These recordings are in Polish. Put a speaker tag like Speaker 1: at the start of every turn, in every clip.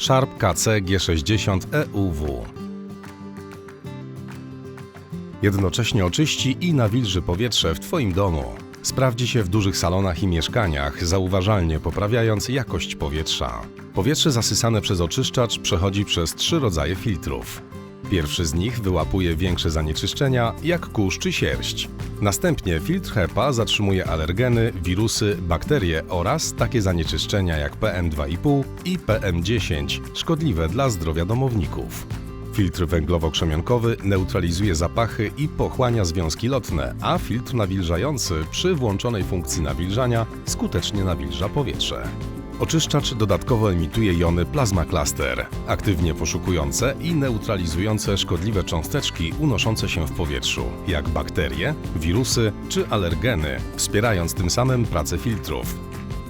Speaker 1: Sharp KC G60 EUW. Jednocześnie oczyści i nawilży powietrze w Twoim domu. Sprawdzi się w dużych salonach i mieszkaniach, zauważalnie poprawiając jakość powietrza. Powietrze zasysane przez oczyszczacz przechodzi przez trzy rodzaje filtrów. Pierwszy z nich wyłapuje większe zanieczyszczenia, jak kurz czy sierść. Następnie filtr HEPA zatrzymuje alergeny, wirusy, bakterie oraz takie zanieczyszczenia jak PM2,5 i PM10, szkodliwe dla zdrowia domowników. Filtr węglowo-krzemionkowy neutralizuje zapachy i pochłania związki lotne, a filtr nawilżający przy włączonej funkcji nawilżania skutecznie nawilża powietrze. Oczyszczacz dodatkowo emituje jony Plasma Cluster, aktywnie poszukujące i neutralizujące szkodliwe cząsteczki unoszące się w powietrzu, jak bakterie, wirusy czy alergeny, wspierając tym samym pracę filtrów.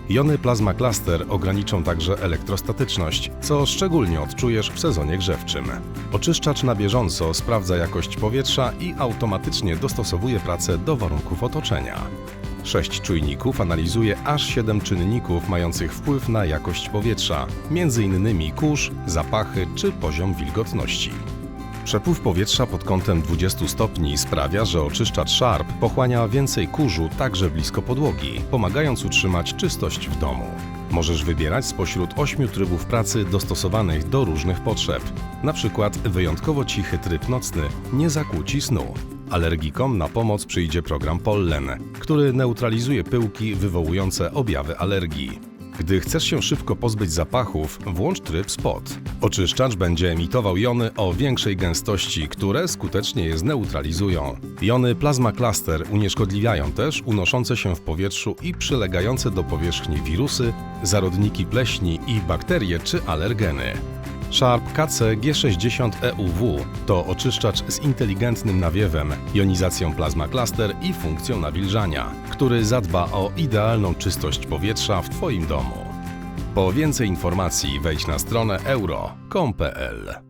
Speaker 1: Jony Plasma Cluster ograniczą także elektrostatyczność, co szczególnie odczujesz w sezonie grzewczym. Oczyszczacz na bieżąco sprawdza jakość powietrza i automatycznie dostosowuje pracę do warunków otoczenia. Sześć czujników analizuje aż 7 czynników mających wpływ na jakość powietrza, m.in. kurz, zapachy czy poziom wilgotności. Przepływ powietrza pod kątem 20 stopni sprawia, że oczyszczacz Sharp pochłania więcej kurzu także blisko podłogi, pomagając utrzymać czystość w domu. Możesz wybierać spośród 8 trybów pracy dostosowanych do różnych potrzeb. Na przykład wyjątkowo cichy tryb nocny nie zakłóci snu. Alergikom na pomoc przyjdzie program Pollen, który neutralizuje pyłki wywołujące objawy alergii. Gdy chcesz się szybko pozbyć zapachów, włącz tryb spot. Oczyszczacz będzie emitował jony o większej gęstości, które skutecznie je zneutralizują. Jony Plasma Cluster unieszkodliwiają też unoszące się w powietrzu i przylegające do powierzchni wirusy, zarodniki pleśni i bakterie czy alergeny. Sharp KC G60 EUW to oczyszczacz z inteligentnym nawiewem, jonizacją Plasma Cluster i funkcją nawilżania, który zadba o idealną czystość powietrza w Twoim domu. Po więcej informacji wejdź na stronę euro.com.pl